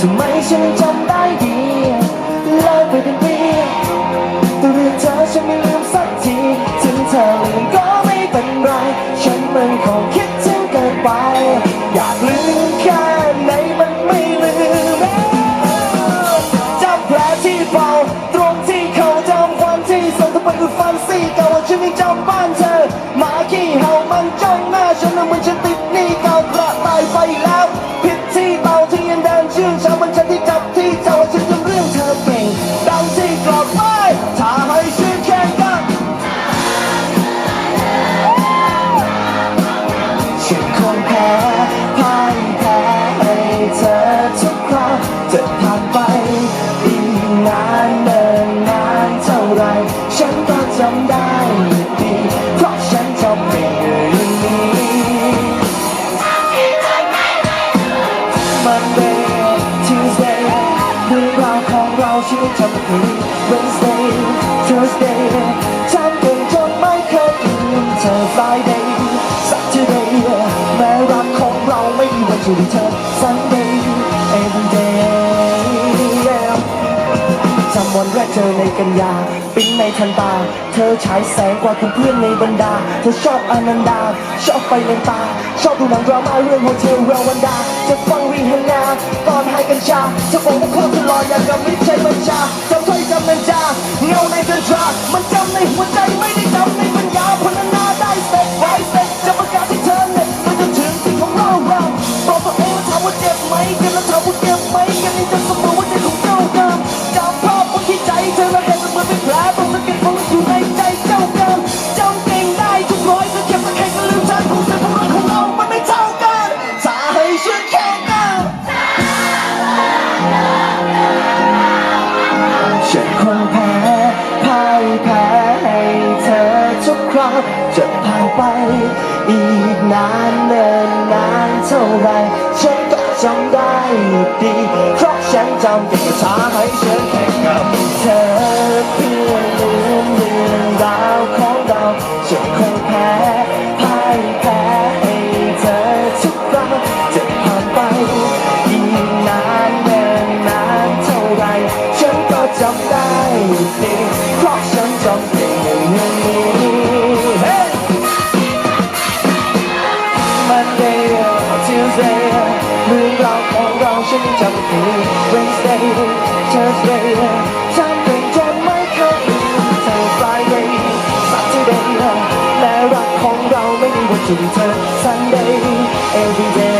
ทำไมฉันจำได้ดีเลิกไปเป็นปีแต่เรื่องเธอฉันไม่ลืมสักทีถึงเธอลืมก็ไม่เป็นไร ฉันมันคงคิดถึงเกินไป อยากลืมแค่ไหนมันไม่ลืมจำแผลที่เป่าตรงที่เขาจำวันที่ส่งทุกไปคือฟัน ฉันคงแพ้พ่ายแพ้ให้เธอทุกคราวจะผ่านไปอีกนานเนินนานเท่าไร ฉันก็จำได้ดี เพราะฉันจำเป็นอย่างนี้ Monday Tuesday เรื่องราวของเราฉันยังจำคืน Wednesday จะได้เธอ Sunday Every day yeah จำวันแรกเจอในกันยา ปิ๊งในทันตา เธอฉายแสงกว่าเพื่อนในบรรดา เธอชอบอนันดา ชอบไปเลนตา ชอบดูหนังดราม่าเรื่องโฮเทลเรวันดา จะฟังรีฮันนาตอนให้กัญชาเธอบอกว่าโคตรหล่ออยากกับมิตรใจบัญชาจำถ้อยจำนันจาเงาในจันทรา มันจำในหัวใจ คราจะผ่านไป อีกนานเนินนานเท่าไรฉันก็จำได้ดีเพราะฉันจำติดท้าให้ฉันแข่งกับเธอเพื่อลืมเรื่องราวของเราฉันคงแพ้พ่ายแพ้ให้เธอทุกคราวจะผ่านไป อีกนานเนินนานเท่าไรฉันก็จำได้ดีเพราะฉันจำเก่งอย่างนี้ say เรื่องราของเราฉันจำเป็น Wednesday Thursday ทำเป็นจนไม่เคยลืมเธอ Friday Saturday และรักของเราไม่มีวันจบเธอ Sunday every day